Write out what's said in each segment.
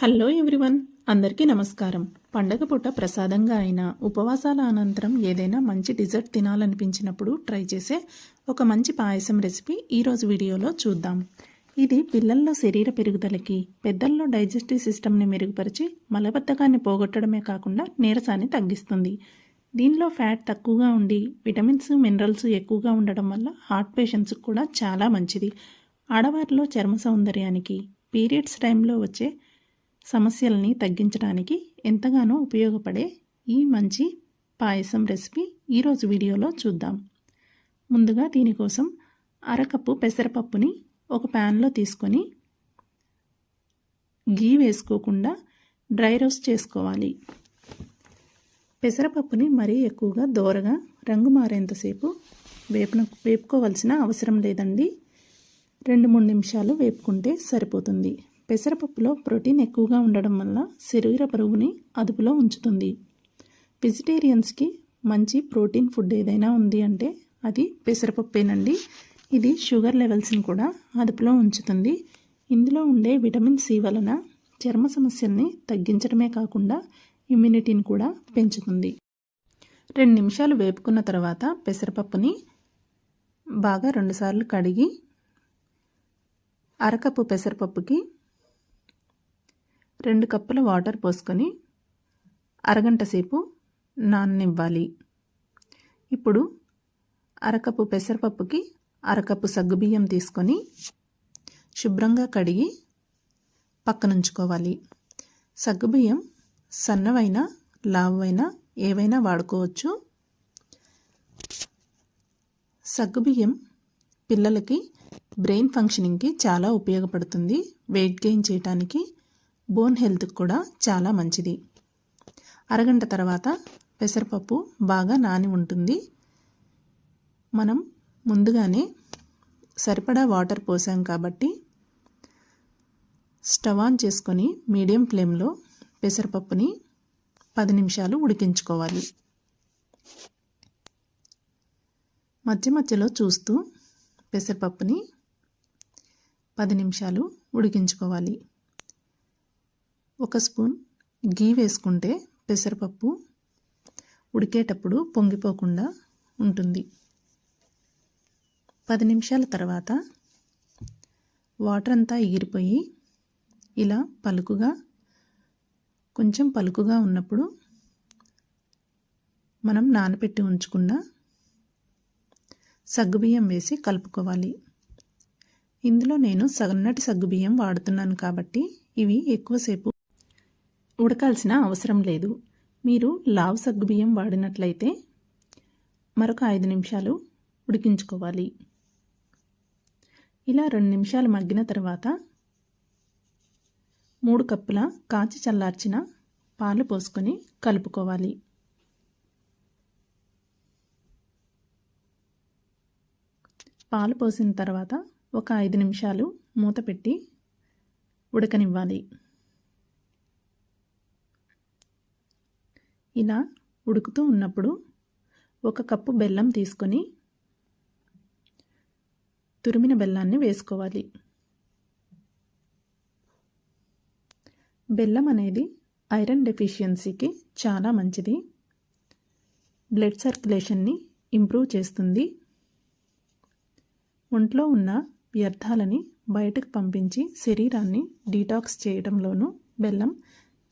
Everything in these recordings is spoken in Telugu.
హలో ఎవ్రీవన్ అందరికీ నమస్కారం. పండగ పూట ప్రసాదంగా అయినా ఉపవాసాల అనంతరం ఏదైనా మంచి డిజర్ట్ తినాలనిపించినప్పుడు ట్రై చేసే ఒక మంచి పాయసం రెసిపీ ఈరోజు వీడియోలో చూద్దాం. ఇది పిల్లల్లో శరీర పెరుగుదలకి పెద్దల్లో డైజెస్టివ్ సిస్టమ్ని మెరుగుపరిచి మలబద్ధకాన్ని పోగొట్టడమే కాకుండా నీరసాన్ని తగ్గిస్తుంది. దీనిలో ఫ్యాట్ తక్కువగా ఉండి విటమిన్స్ మినరల్స్ ఎక్కువగా ఉండడం వల్ల హార్ట్ పేషెంట్స్కి కూడా చాలా మంచిది. ఆడవారిలో చర్మ సౌందర్యానికి పీరియడ్స్ టైంలో వచ్చే సమస్యల్ని తగ్గించడానికి ఎంతగానో ఉపయోగపడే ఈ మంచి పాయసం రెసిపీ ఈరోజు వీడియోలో చూద్దాం. ముందుగా దీనికోసం అరకప్పు పెసరపప్పుని ఒక ప్యాన్లో తీసుకొని గీ వేసుకోకుండా డ్రై రోస్ట్ చేసుకోవాలి. పెసరపప్పుని మరీ ఎక్కువగా దోరగా రంగు మారేంతసేపు వేపున వేపుకోవాల్సిన అవసరం లేదండి. రెండు మూడు నిమిషాలు వేపుకుంటే సరిపోతుంది. పెసరపప్పులో ప్రోటీన్ ఎక్కువగా ఉండడం వల్ల శరీర బరువుని అదుపులో ఉంచుతుంది. వెజిటేరియన్స్కి మంచి ప్రోటీన్ ఫుడ్ ఏదైనా ఉంది అంటే అది పెసరపప్పేనండి. ఇది షుగర్ లెవెల్స్ని కూడా అదుపులో ఉంచుతుంది. ఇందులో ఉండే విటమిన్ సి వలన చర్మ సమస్యల్ని తగ్గించడమే కాకుండా ఇమ్యూనిటీని కూడా పెంచుతుంది. రెండు నిమిషాలు వేపుకున్న తర్వాత పెసరపప్పుని బాగా రెండుసార్లు కడిగి అరకప్పు పెసరపప్పుకి రెండు కప్పుల వాటర్ పోసుకొని అరగంట సేపు నాననివ్వాలి. ఇప్పుడు అరకప్పు పెసరపప్పుకి అరకప్పు సగ్గుబియ్యం తీసుకొని శుభ్రంగా కడిగి పక్కనుంచుకోవాలి. సగ్గుబియ్యం సన్నవైన లావైన ఏవైనా వాడుకోవచ్చు. సగ్గుబియ్యం పిల్లలకి బ్రెయిన్ ఫంక్షనింగ్కి చాలా ఉపయోగపడుతుంది. వెయిట్ గెయిన్ చేయడానికి బోన్ హెల్త్కి కూడా చాలా మంచిది. అరగంట తర్వాత పెసరపప్పు బాగా నాని ఉంటుంది. మనం ముందుగానే సరిపడా వాటర్ పోసాం కాబట్టి స్టవ్ ఆన్ చేసుకొని మీడియం ఫ్లేమ్లో పెసరపప్పుని పది నిమిషాలు ఉడికించుకోవాలి. మధ్య మధ్యలో చూస్తూ పెసరపప్పుని పది నిమిషాలు ఉడికించుకోవాలి. ఒక స్పూన్ గీ వేసుకుంటే పెసరపప్పు ఉడికేటప్పుడు పొంగిపోకుండా ఉంటుంది. పది నిమిషాల తర్వాత వాటర్ అంతా ఎగిరిపోయి ఇలా పలుకుగా కొంచెం పలుకుగా ఉన్నప్పుడు మనం నానబెట్టి ఉంచుకున్న సగ్గుబియ్యం వేసి కలుపుకోవాలి. ఇందులో నేను సగన్నటి సగ్గుబియ్యం వాడుతున్నాను కాబట్టి ఇవి ఎక్కువసేపు ఉడకాల్సిన అవసరం లేదు. మీరు లావ్ సగ్గుబియ్యం వాడినట్లయితే మరొక ఐదు నిమిషాలు ఉడికించుకోవాలి. ఇలా రెండు నిమిషాలు మగ్గిన తర్వాత మూడు కప్పుల కాచి చల్లార్చిన పాలు పోసుకొని కలుపుకోవాలి. పాలు పోసిన తర్వాత ఒక ఐదు నిమిషాలు మూత పెట్టి ఉడకనివ్వాలి. ఇలా ఉడుకుతూ ఉన్నప్పుడు ఒక కప్పు బెల్లం తీసుకొని తురిమిన బెల్లాన్ని వేసుకోవాలి. బెల్లం అనేది ఐరన్ డెఫిషియన్సీకి చాలా మంచిది. బ్లడ్ సర్క్యులేషన్ని ఇంప్రూవ్ చేస్తుంది. ఒంట్లో ఉన్న వ్యర్థాలని బయటకు పంపించి శరీరాన్ని డీటాక్స్ చేయడంలోనూ బెల్లం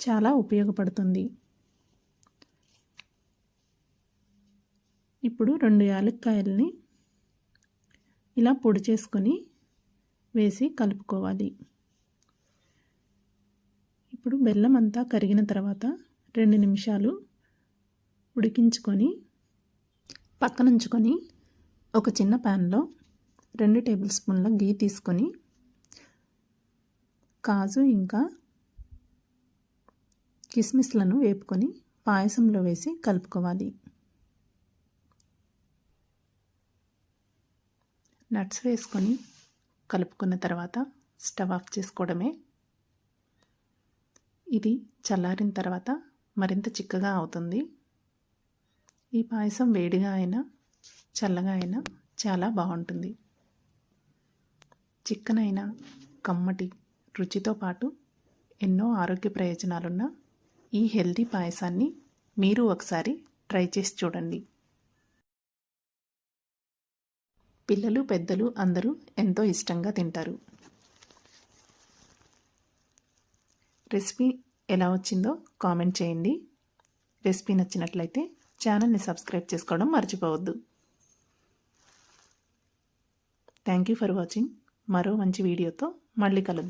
చాలా ఉపయోగపడుతుంది. ఇప్పుడు రెండు యాలక్కాయలని ఇలా పొడి చేసుకొని వేసి కలుపుకోవాలి. ఇప్పుడు బెల్లం అంతా కరిగిన తర్వాత రెండు నిమిషాలు ఉడికించుకొని పక్కనుంచుకొని ఒక చిన్న ప్యాన్లో రెండు టేబుల్ స్పూన్ల గీ తీసుకొని కాజు ఇంకా కిస్మిస్లను వేపుకొని పాయసంలో వేసి కలుపుకోవాలి. నట్స్ వేసుకొని కలుపుకున్న తర్వాత స్టవ్ ఆఫ్ చేసుకోవడమే. ఇది చల్లారిన తర్వాత మరింత చిక్కగా అవుతుంది. ఈ పాయసం వేడిగా అయినా చల్లగా అయినా చాలా బాగుంటుంది. చిక్కనైన కమ్మటి రుచితో పాటు ఎన్నో ఆరోగ్య ప్రయోజనాలున్న ఈ హెల్తీ పాయసాన్ని మీరు ఒకసారి ట్రై చేసి చూడండి. పిల్లలు పెద్దలు అందరూ ఎంతో ఇష్టంగా తింటారు. రెసిపీ ఎలా వచ్చిందో కామెంట్ చేయండి. రెసిపీ నచ్చినట్లయితే ఛానల్ని సబ్స్క్రైబ్ చేసుకోవడం మర్చిపోవద్దు. Thank you for watching. మరో మంచి వీడియోతో మళ్ళీ కలుద్దాం.